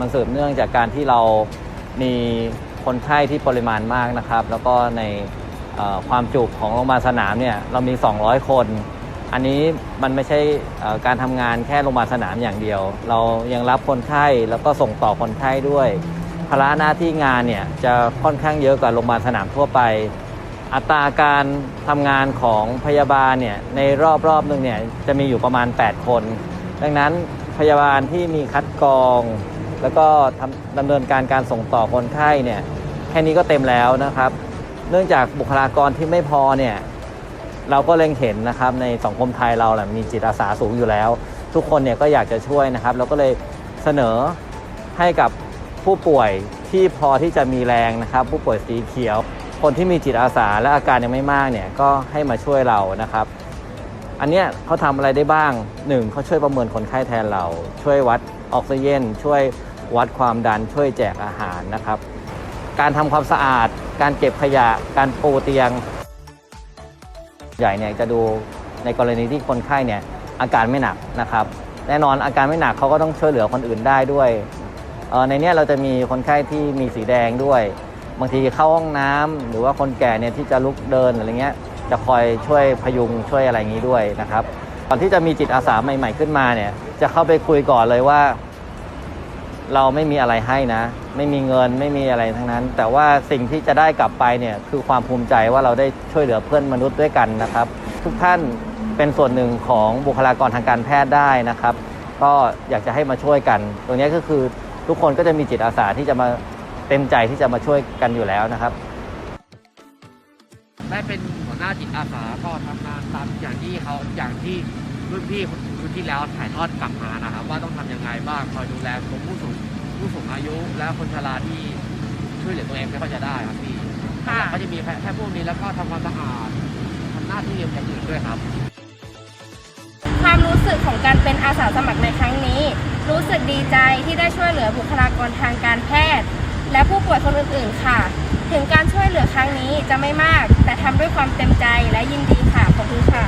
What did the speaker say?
มันสืบเนื่องจากการที่เรามีคนไข้ที่ปริมาณมากนะครับ แล้วก็ในความจุของโรงพยาบาลสนามเนี่ยเรามี 200 คน อันนี้มันไม่ใช่การทำงานแค่โรงพยาบาลสนามอย่างเดียว เรายังรับคนไข้แล้วก็ส่งต่อคนไข้ด้วยภาระหน้าที่งานเนี่ยจะค่อนข้างเยอะกว่าโรงพยาบาลสนามทั่วไป อัตราการทำงานของพยาบาลเนี่ยในรอบรอบหนึ่งเนี่ยจะมีอยู่ประมาณ 8 คน ดังนั้นพยาบาลที่มีคัดกรอง แล้วก็ทำดำเนินการการส่งต่อคนไข้เนี่ยแค่นี้ก็เต็มแล้วนะครับ เนื่องจากบุคลากรที่ไม่พอเนี่ยเราก็เล็งเห็นนะครับในสังคมไทยเราแหละมีจิตอาสาสูงอยู่แล้ว ทุกคนเนี่ยก็อยากจะช่วยนะครับเราก็เลยเสนอให้กับผู้ป่วยที่พอที่จะมีแรงนะครับ ผู้ป่วยสีเขียว คนที่มีจิตอาสาและอาการยังไม่มากเนี่ยก็ให้มาช่วยเรานะครับ อันเนี้ยเขาทำอะไรได้บ้างหนึ่งเขาช่วยประเมินคนไข้แทนเรา ช่วยวัดออกซิเจนช่วย วัดความดันช่วยแจกอาหารนะครับ การทำความสะอาด การเก็บขยะ การปูเตียง ใหญ่เนี่ยจะดูในกรณีที่คนไข้เนี่ยอาการไม่หนักนะครับ แน่นอนอาการไม่หนักเขาก็ต้องช่วยเหลือคนอื่นได้ด้วยในนี้เราจะมีคนไข้ที่มีสีแดงด้วย บางทีเข้าห้องน้ำหรือว่าคนแก่เนี่ยที่จะลุกเดินอะไรเงี้ยจะคอยช่วยพยุงช่วยอะไรอย่างนี้ด้วยนะครับก่อนที่จะมีจิตอาสาใหม่ ๆขึ้นมาเนี่ยจะเข้าไปคุยก่อนเลยว่า เราไม่มีอะไรให้นะ ไม่มีเงินไม่มีอะไรทั้งนั้น แต่ว่าสิ่งที่จะได้กลับไปเนี่ยคือความภูมิใจว่าเราได้ช่วยเหลือเพื่อนมนุษย์ด้วยกันนะครับ ทุกท่านเป็นส่วนหนึ่งของบุคลากรทางการแพทย์ได้นะครับ ก็อยากจะให้มาช่วยกัน ตรงนี้ก็คือทุกคนก็จะมีจิตอาสาที่จะมาเต็มใจที่จะมาช่วยกันอยู่แล้วนะครับได้เป็นหัวหน้าจิตอาสาก็ทำงานตามอย่างที่เขาอย่างที่รุ่นพี่รุ่นที่แล้วถ่ายทอดกลับมานะครับ ว่าต้องทำยังไงบ้างคอยดูแลกลุ่มผู้สูง ผู้สูงอายุและคนชราที่ช่วยเหลือตัวเองไม่ค่อยจะได้ครับพี่ค่ะหลักๆก็จะมีแค่แค่พวกนี้แล้วก็ทำความสะอาดทำหน้าที่อย่างอื่นด้วยครับ ความรู้สึกของการเป็นอาสาสมัครในครั้งนี้ รู้สึกดีใจที่ได้ช่วยเหลือบุคลากรทางการแพทย์ และผู้ป่วยคนอื่นๆค่ะ ถึงการช่วยเหลือครั้งนี้จะไม่มาก แต่ทำด้วยความเต็มใจและยินดีค่ะขอบคุณค่ะ